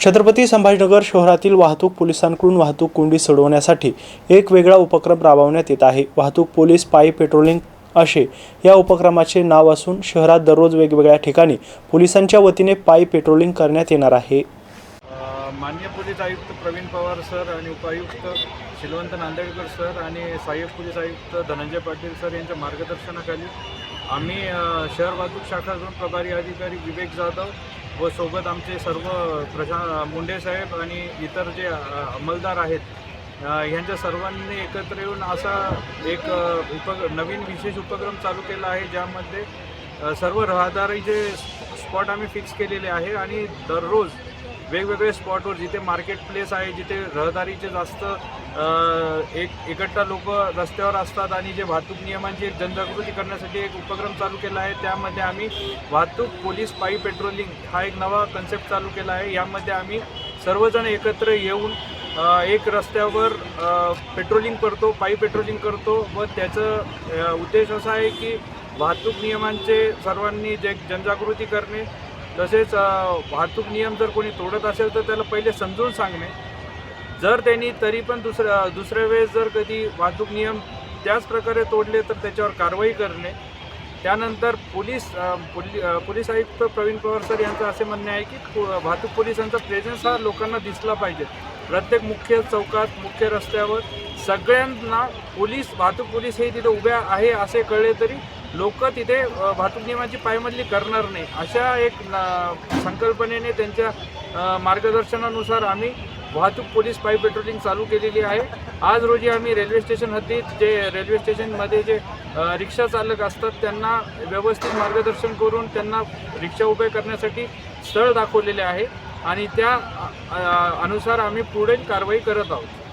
छत्रपती संभाजीनगर शहरातील वाहतूक पोलिसांकडून वाहतूक कोंडी सोडवण्यासाठी एक वेगळा उपक्रम राबवण्यात येत आहे. वाहतूक पोलीस पायी पेट्रोलिंग असे या उपक्रमाचे नाव असून शहरात दररोज वेगवेगळ्या ठिकाणी पोलिसांच्या वतीने पायी पेट्रोलिंग करण्यात येणार आहे. मान्य माननीय पोलीस आयुक्त प्रवीण पवार सर आणि उपायुक्त शिलवंत नांदेडकर सर आणि सहाय्यक पोलीस आयुक्त धनंजय पाटील सर यांच्या मार्गदर्शनाखाली आम्ही शहर वाहतूक शाखा झोन प्रभारी अधिकारी विवेक जाधव व सोबत आमचे सर्व प्रशा मुंडे साहेब आणि इतर जे अंमलदार आहेत ह्यांच्या सर्वांनी एकत्र येऊन असा एक उप नवीन विशेष उपक्रम चालू केला आहे ज्यामध्ये सर्व सर्व रहदारीचे स्पॉट आम्ही फिक्स केलेले आहे आणि दररोज वेगवेगळे स्पॉटवर जिथे मार्केट प्लेस आहे जिथे रहदारीचे जास्त एक एकट्ठा लोक रस्त्यावर असतात आणि जे वाहतूक नियमांची एक जनजागृती करण्यासाठी एक उपक्रम चालू केला आहे त्यामध्ये आम्ही वाहतूक पोलीस पायी पेट्रोलिंग हा एक नवा कन्सेप्ट चालू केला आहे. यामध्ये आम्ही सर्वजण एकत्र येऊन एक रस्त्यावर पेट्रोलिंग करतो पायी पेट्रोलिंग करतो व त्याचं उद्देश असा आहे की वाहतूक नियमांचे सर्वांनी जे जनजागृती करणे तसेच वाहतूक नियम जर कोणी तोडत असेल तर त्याला पहिले समजून सांगणे. जर त्यांनी तरी पण दुसऱ्या दुसऱ्या वेळेस जर कधी वाहतूक नियम त्याच प्रकारे तोडले तर त्याच्यावर कारवाई करणे. त्यानंतर पोलीस पोली पोलीस आयुक्त प्रवीण पवार सर यांचं असे म्हणणे आहे की वाहतूक पोलिसांचा प्रेझेन्स हा लोकांना दिसला पाहिजे. प्रत्येक मुख्य चौकात मुख्य रस्त्यावर सगळ्यांना पोलीस वाहतूक पोलीस हे तिथे उभ्या आहे असे कळले तरी लोक तिथे वाहतूक नियमाची पायमल्ली करणार नाही. अशा एक संकल्पनेने त्यांच्या मार्गदर्शनानुसार आम्ही वाहतूक पोलीस पायी पेट्रोलिंग चालू केलेली आहे. आज रोजी आम्ही रेल्वे स्टेशन हद्दीत जे रेल्वे स्टेशनमध्ये जे रिक्षा चालक असतात त्यांना व्यवस्थित मार्गदर्शन करून त्यांना रिक्षा उभे करण्यासाठी स्थळ दाखवलेले आहे. आणि त्या अनुसार आम्ही पुढील कारवाई करत आहोत.